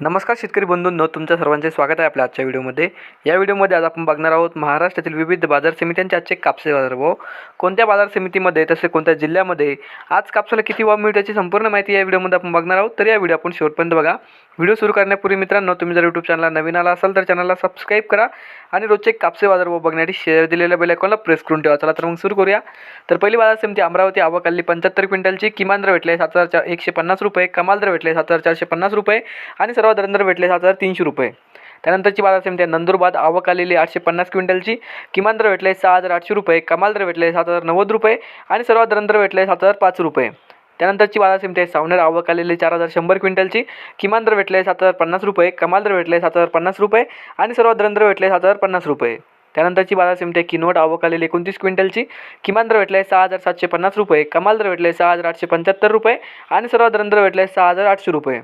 नमस्कार शेतकरी बंधूंनो तुमच्या सर्वांचे स्वागत आहे आपल्या आजच्या व्हिडिओमध्ये. या व्हिडिओमध्ये आज आपण बघणार आहोत महाराष्ट्रातील विविध बाजार समित्यांचे आजचे कापसे बाजारभाव कोणत्या बाजार समितीमध्ये तसे कोणत्या जिल्ह्यामध्ये आज कापसाला किती भाव मिळतो याची संपूर्ण माहिती या व्हिडिओमध्ये आपण बघणार आहोत. तर या व्हिडिओ आपण शेवटपर्यंत बघा. व्हिडिओ सुरू करण्यापूर्वी मित्रांनो तुम्ही जर यूट्यूब चॅनलला नवीन आला असाल तर चॅनलला सबस्क्राईब करा आणि रोजचे कापसे बाजार भाव बघण्यासाठी शेअर दिलेल्या बेल आयकॉनला प्रेस करून ठेवा. चला तर मग सुरू करूया. तर पहिली बाजार समिती अमरावती आवक आली पंच्याहत्तर क्विंटलची किमान दर भेटले सात हजार चार एकशे पन्नास रुपये कमाल दर भेटले सात हजार चारशे पन्नास रुपये आणि सर्वात दर भेटले सात हजार तीनशे रुपये. त्यानंतरची बाजार समिती आहे नंदुरबाद आवक आलेली आठशे पन्नास क्विंटलची. किमान दर भेटले सहा हजार आठशे रुपये. कमाल दर भेटले सात हजार नव्वद रुपये. आणि सर्वात दर भेटले सात हजार पाच रुपये. त्यानंतरची बाजार समिती आहे सावनेर. आवक आलेली चार हजार शंभर क्विंटलची. किमान दर भेटले सात हजार पन्नास रुपये. कमाल दर भेटले सात हजार पन्नास रुपये. आणि सर्वात दर भेटले सात हजार पन्नास रुपये. त्यानंतरची बाजार समिती आहे किनवट. आवक आलेली एकोणतीस क्विंटलची. किमान दर भेटले सहा हजार सातशे पन्नास रुपये. कमाल दर भेटले सहा हजार आठशे पंच्याहत्तर रुपये. आणि सर्वात दर भेटले सहा हजार आठशे रुपये.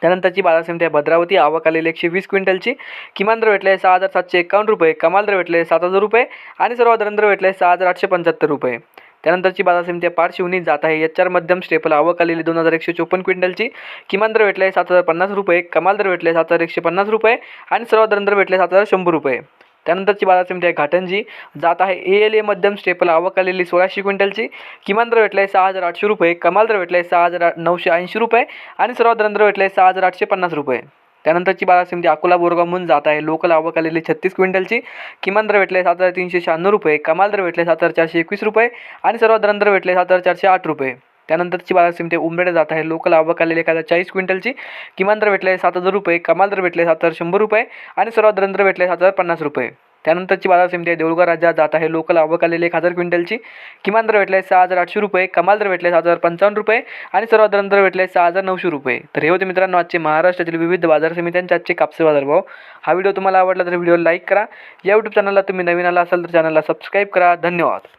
त्यानंतरची बाजार समिती आहे भद्रावती. आवक आलेली एकशे वीस क्विंटलची. किमान दर भेटले सहा हजार सातशे एकावन्न रुपये. कमाल दर भेटले सात हजार रुपये. आणि सर्वात दर भेटले सहा हजार आठशे पंच्याहत्तर रुपये. त्यानंतरची बाजार समिती आहे पारशिवनी. जात आहे एच आर मध्यम स्टेपल. आवक आलेली दोन हजार एकशे चोपन्न क्विंटलची. किमान दर भेटले सात हजार पन्नास रुपये. कमाल दर भेटले सात हजार एकशे पन्नास रुपये. आणि सर्वात दर भेटले सात हजार शंभर रुपये. त्यानंतरची बाजार समिती आहे घाटंजी. जात आहे ए एल ए मध्यम स्टेपल आवक आलेली सोळाशे क्विंटलची. किमान दर आहे सहा हजार आठशे रुपये. कमाल दर भेटले सहा हजार नऊशे ऐंशी रुपये आणि सर्वात दर भेटले सहा हजार आठशे पन्नास रुपये. त्यानंतरची बाजार समिती अकोला बोरगाव म्हणून जात आहे. लोकल आवक आलेली छत्तीस क्विंटलची. किमान दर भेटले सात हजार तीनशे शहाण्णव रुपये. कमाल दर भेटले सात हजार चारशे एकवीस रुपये आणि सर्वात दर भेटले सात हजार चारशे आठ रुपये. त्यानंतरची बाजार समिती उमरेडे जात आहे. लोकल आवक आलेली एक हजार चाळीस क्विंटलची किमान दर भेटले सात हजार रुपये कमाल दर भेटले सात हजार शंभर रुपये आणि सर्वात दर भेटले सात हजार पन्नास रुपये. त्यानंतरची बाजार समिती आहे. देऊळगाव राज्यात जात आहे. लोकल आवक आलेली एक हजार क्विंटलची. किमान दर भेटले सहा हजार आठशे रुपये कमाल दर भेटले सात हजार पंचावन्न रुपये आणि सर्वात दर भेटले सहा हजार नऊशे रुपये. तर हे होते मित्रांनो आजचे महाराष्ट्रातील विविध बाजार समित्यांचे आजचे कापसे बाजारभाव हा व्हिडिओ तुम्हाला आवडला तर व्हिडिओ लाईक करा. या यूट्यूब चॅनलला तुम्ही नवीन आला असाल तर चॅनलला सबस्क्राईब करा. धन्यवाद.